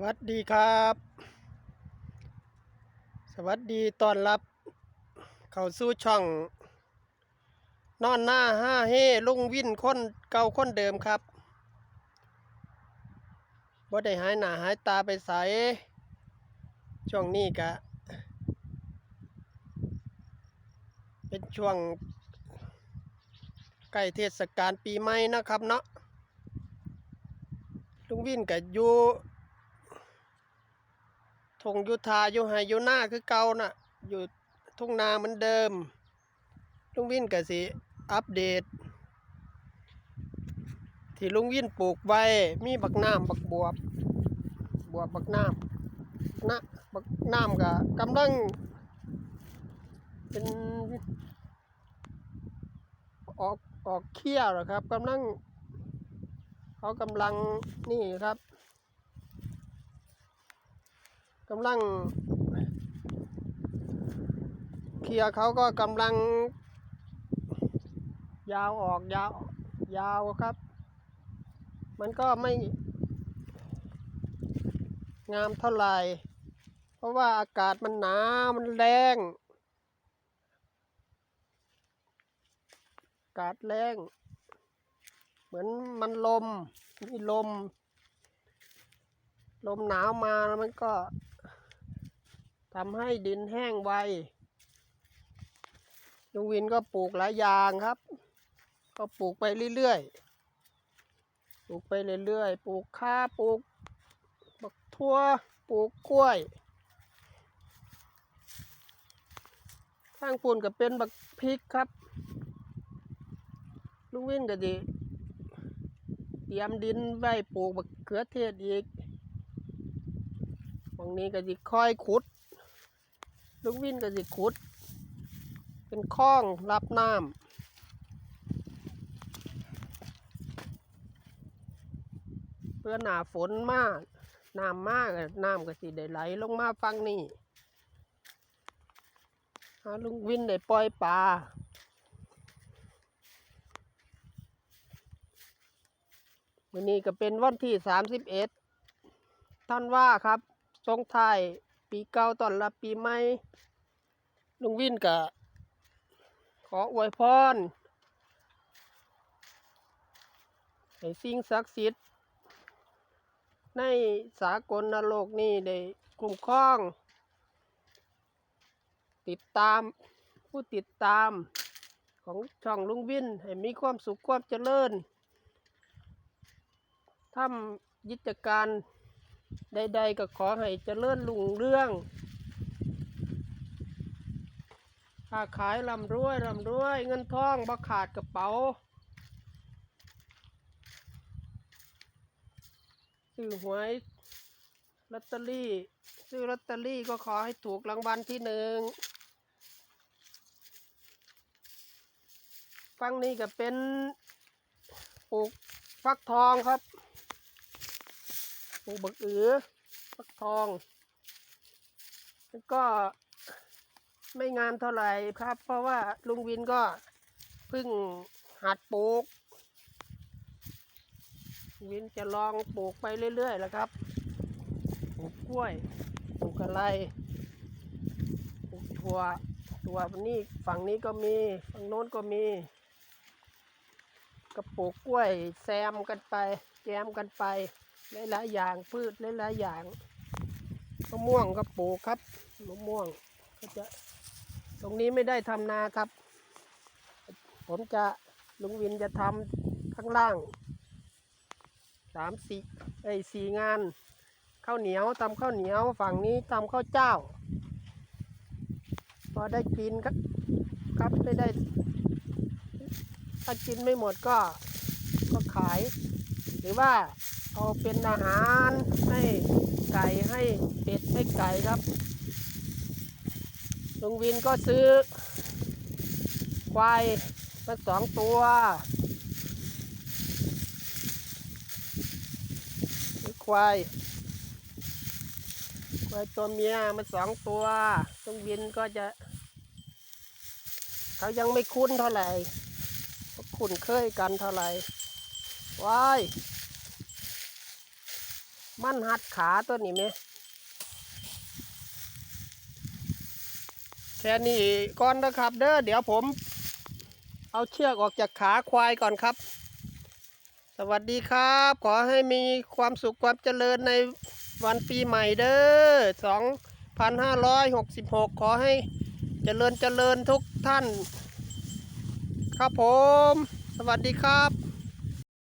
วัสดีครับ สวัสดีต้อนรับ เข้าสู่ช่อง นอนหน้าห้าเฮลุงวินคนเก่าคนเดิมครับบ่ได้หายหน้าหายตาไปใสช่วงนี้กะ เป็นช่วงใกล้เทศกาลปีใหม่นะครับเนาะลุงวินกับอยู่ ทงยุทธาอยู่ไฮอยู่หน้าคือเก่าน่ะ อยู่ทุ่งนาเหมือนเดิมลุงวินกับสิ อัปเดต ที่ลุงวินปลูกไว้ มีบักน้ำบักบวบ บวบบักน้ำนะบักน้ำกับกำลัง เป็นออกออกเขี้ยวหรอครับกำลังเขากำลังนี่ครับ กำลังเคลียร์เขาก็กำลัง ยาวออกยาวยาวครับ มันก็ไม่ งามเท่าไหร่ เพราะว่าอากาศมันหนาวมันแรงอากาศแรงเหมือนมันลมมีลม ลมหนาวมาแล้วมันก็ ทำให้ดินแห้งไวลุงวินก็ปลูกหลายอย่างครับ ก็ปลูกไปเรื่อยๆ ปลูกไปเรื่อยๆ ปลูกข้าปลูกบักทั่ว ปลูกกล้วย ข้างปูนก็เป็นบักพริกครับ ลุงวินก็ดี เตรียมดินไว้ปลูกบักเขือเทศอีกตรงนี้ก็สิค่อยขุด ลุงวินก็สิขุด เป็นคลองรับน้ำเพื่อหนาฝนมาก น้ำมากน้ำก็สิได้ไหลลงมาฟังนี่ลุงวินได้ปล่อยปลาวันนี้ก็เป็นวันที่สามสิบเอ็ดท่านว่าครับทรงไทย ปีเก่าตอนรับปีใหม่ลุงวินก็ขออวยพรให้สิ่งศักดิ์สิทธิ์ ในสากลนโลกนี้ได้คุ้มครอง ติดตามผู้ติดตามของช่องลุงวิน ให้มีความสุขความเจริญทำกิจการ ใดๆก็ขอให้เจริญรุ่งเรื่องค้าขายร่ำรวยร่ำรวย เงินทองบ่ขาดกระเป๋าซื้อหวยลอตเตอรี่ ซื้อลอตเตอรี่ก็ขอให้ถูกรางวัลที่หนึ่งฟังนี้ก็เป็นปลูกฟักทองครับ ปูบักอือฟักทองแล้วก็ไม่งามเท่าไหร่ครับ เพราะว่าลุงวินก็เพิ่งหัดปลูก วินจะลองปลูกไปเรื่อยๆแล้วครับปลูกกล้วยปลูกอะไรปลูกถั่วถั่วนี้ฝั่งนี้ก็มีฝั่งโน้นก็มีก็ปลูกกล้วยแซมกันไปแจมกันไป หลายๆอย่างพืชหลายๆอย่างมะม่วงก็ปลูกครับมะม่วงก็จะตรงนี้ไม่ได้ทำนาครับ ผมจะลุงวินจะทำข้างล่างสามสี่ไอ้สี่งานข้าวเหนียวทำข้าวเหนียวฝั่งนี้ทำข้าวเจ้า พอได้กินครับครับไม่ได้ ถ้ากินไม่หมดก็ก็ขาย หรือว่า เอาเป็นอาหารให้ไก่ให้เป็ดให้ไก่ครับลุงวินก็ซื้อ ควายมาสองตัวซื้อควายควายตัวเมียมาสองตัวลุงวินก็จะ เขายังไม่คุ้นเท่าไหร่เขาคุ้นเคยกันเท่าไหร่ว้าย มันหัดขาตัวนี้ไหมแค่นี้ก่อนนะครับเด้อเดี๋ยวผม เอาเชือกออกจากขาควายก่อนครับ สวัสดีครับ ขอให้มีความสุขความเจริญในวันปีใหม่เด้อ 2,566 ขอให้เจริญเจริญทุกท่าน ครับผม สวัสดีครับ